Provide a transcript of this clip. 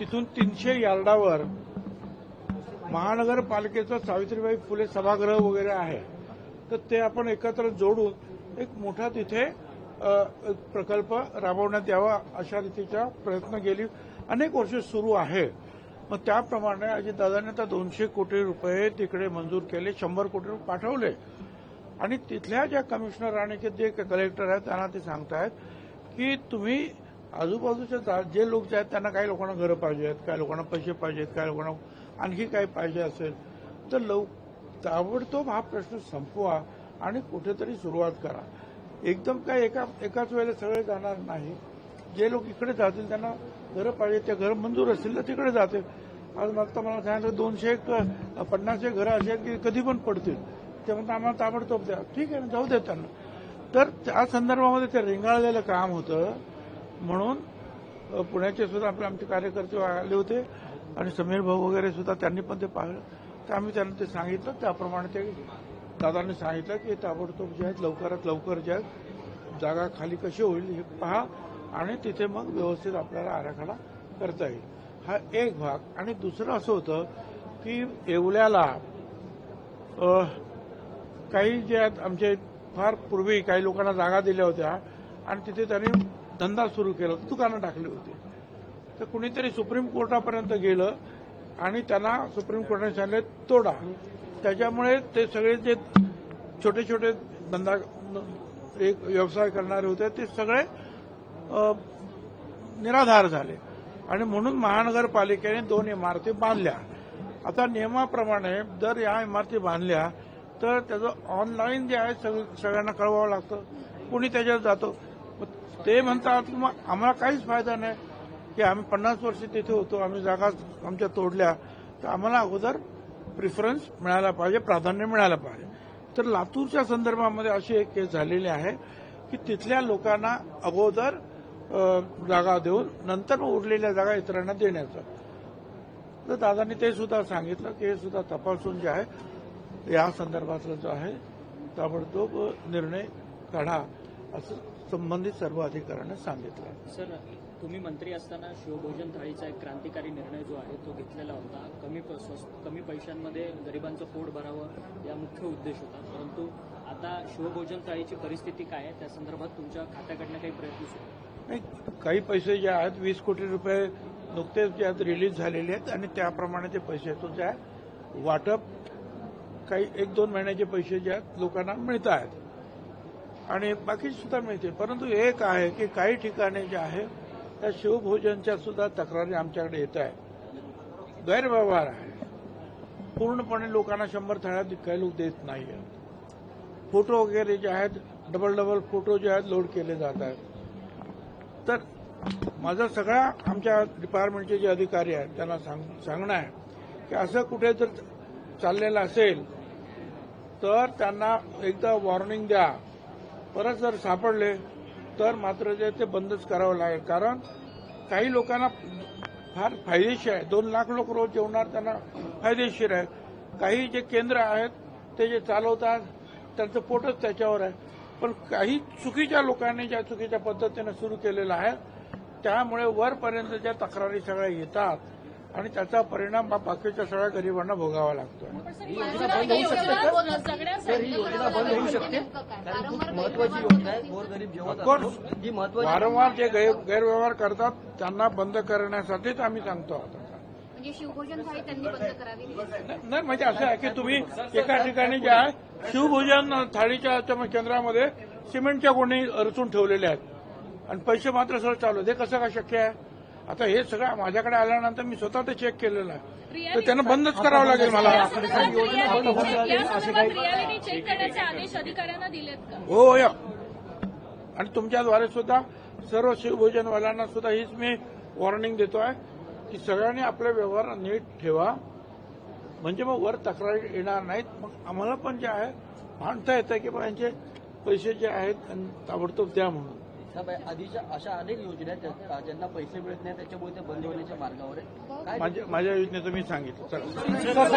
तिथून तीनशे यार्डावर महानगरपालिकेचं सावित्रीबाई फुले सभागृह वगैरे आहे. तर ते आपण एकत्र जोडून एक मोठा तिथे प्रकल्प राबवण्यात यावा अशा रीतीचा प्रयत्न गेली अनेक वर्ष सुरू आहे. मग त्याप्रमाणे अजितदादाने आता दोनशे कोटी रुपये तिकडे मंजूर केले शंभर कोटी रुपये पाठवले. आणि तिथल्या ज्या कमिशनर आणि जे कलेक्टर आहेत त्यांना ते सांगतायत की तुम्ही आजूबाजूच्या जा- जे लोक जे आहेत त्यांना काही लोकांना घरं पाहिजे आहेत काही लोकांना पैसे पाहिजेत काही लोकांना आणखी काही पाहिजे असेल तर लव ताबडतोब हा प्रश्न संपवा आणि कुठेतरी सुरुवात करा. एकदम काय एका एकाच वेळेला सगळे जाणार नाही. जे लोक इकडे जातील त्यांना घरं पाहिजे ते घर मंजूर असतील तर तिकडे जातील. आज मागता मला सांगितलं दोनशे एक पन्नास एक घरं असे आहेत की कधी पण पडतील. ते म्हणतात आम्हाला ताबडतोब द्या. ठीक आहे ना जाऊ दे त्यांना. तर त्या संदर्भामध्ये ते रेंगाळलेलं काम होतं. म्हणून पुण्याचे सुद्धा आपले आमचे कार्यकर्ते आले होते. आणि समीर भाऊ वगैरे सुद्धा त्यांनी पण ते पाहिलं. तर आम्ही त्यांना ते सांगितलं. त्याप्रमाणे ते दादांनी सांगितलं की ताबडतोब जे आहेत लवकरात लवकर जे आहेत जागा खाली कशी होईल हे पहा आणि तिथे मग व्यवस्थित आपल्याला आराखडा करता येईल. हा एक भाग. आणि दुसरं असं होतं की येवल्याला काही जे आहेत आमचे फार पूर्वी काही लोकांना जागा दिल्या होत्या आणि तिथे त्यांनी धंदा सुरू केला होता दुकानं टाकली होती. तर कुणीतरी सुप्रीम कोर्टापर्यंत गेलं आणि त्यांना सुप्रीम कोर्टाने सांगितले तोडा. त्याच्यामुळे ते सगळे जे छोटे छोटे धंदा एक व्यवसाय करणारे होते ते सगळे निराधार झाले. आणि म्हणून महानगरपालिकेने दोन इमारती बांधल्या. आता नियमाप्रमाणे जर या इमारती बांधल्या तर त्याचं ऑनलाईन जे आहे सगळ्यांना कळवावं लागतं. कुणी त्याच्यात जातो? ते म्हणतात आम्हाला काहीच फायदा नाही की आम्ही पन्नास वर्ष तिथे होतो आम्ही जागा आमच्या तोडल्या. तर आम्हाला अगोदर प्रिफरन्स मिळायला पाहिजे प्राधान्य मिळायला पाहिजे. तर लातूरच्या संदर्भामध्ये अशी एक केस झालेली आहे की तिथल्या लोकांना अगोदर जागा देऊन नंतर मग उरलेल्या जागा इतरांना देण्याचं. तर दादांनी ते सुद्धा सांगितलं की हे सुद्धा तपासून जे आहे या संदर्भातलं जो आहे ताबडतोब निर्णय काढा. असं संबंधित सर्व अधिकाऱ्यांना सांगितलं सर तुम्ही मंत्री असताना शिवभोजन थाळीचा एक क्रांतिकारी निर्णय जो आहे तो घेतलेला होता. कमी कमी पैशांमध्ये गरिबांचं पोट भरावं या मुख्य उद्देश होता. परंतु आता शिवभोजन थाळीची परिस्थिती काय आहे? त्या संदर्भात तुमच्या खात्याकडनं काही प्रयत्न सुरू? नाही काही पैसे जे आहेत वीस कोटी रुपये नुकतेच जे आहेत रिलीज झालेले आहेत आणि त्याप्रमाणे ते पैसे तो जे आहे वाटप काही एक दोन महिन्याचे पैसे जे आहेत लोकांना मिळत आहेत. आणि बाकी सुद्धा मिळते परंतु एक आहे की काही ठिकाणी जे आहे त्या शिवभोजनच्या सुद्धा तक्रारी आमच्याकडे येत आहे गैरव्यवहार आहे. पूर्णपणे लोकांना शंभर थाळ्या काही लोक देत नाही आहेत फोटो वगैरे जे आहेत डबल डबल फोटो जे आहेत लोड केले जात आहेत. तर माझा सगळ्या आमच्या डिपार्टमेंटचे जे अधिकारी आहेत त्यांना सांग सांगणं आहे की असं कुठे जर चाललेलं असेल तर त्यांना एकदा वॉर्निंग द्या. परत जर सापडले तर मात्र जे ते बंदच करावं लागेल. कारण काही लोकांना फार फायदेशीर आहे. दोन लाख लोक रोज जेवणार त्यांना फायदेशीर आहे. काही जे केंद्र आहेत ते जे चालवतात त्यांचं पोटच त्याच्यावर आहे. पण काही चुकीच्या लोकांनी ज्या चुकीच्या पद्धतीनं सुरू केलेलं आहे त्यामुळे वरपर्यंत ज्या तक्रारी सगळ्या येतात आणि त्याचा परिणाम हा बाकीच्या सगळ्या गरिबांना भोगावा लागतोय. ही योजना बंद होऊ शकते का? सर ही योजना बंद होऊ शकते? कारण खूप महत्वाची योजना आहे गोरगरीब महत्वाची वारंवार जे गैर गैरव्यवहार करतात त्यांना बंद करण्यासाठीच आम्ही सांगतो आहोत म्हणजे शिवभोजन थाळी त्यांनी बंद करावी? नाही म्हणजे असं आहे की तुम्ही एका ठिकाणी जे आहे शिवभोजन थाळीच्या केंद्रामध्ये सिमेंटच्या गोणी रचून ठेवलेल्या आहेत. आणि पैसे मात्र सगळं चालू आहेत. हे कसं काय शक्य आहे? आता हे सगळं माझ्याकडे आल्यानंतर मी स्वतः ते चेक केलेलं आहे. तर त्यांना बंदच करावं लागेल मला. हो या आणि तुमच्याद्वारे सुद्धा सर्व शिवभोजनवाल्यांना सुद्धा हीच मी वॉर्निंग देतो आहे की सगळ्यांनी आपले व्यवहार नीट ठेवा. म्हणजे मग वर तक्रारी येणार नाहीत. मग आम्हाला पण जे आहे मानता येतं की यांचे पैसे जे आहेत ताबडतोब द्या म्हणून. आधीच्या अशा अनेक योजना आहेत ज्या- ज्यांना पैसे मिळत नाही त्याच्यामुळे ते बंद होण्याच्या मार्गावर आहे काय माझ्या माझ्या योजनेचं मी सांगितलं.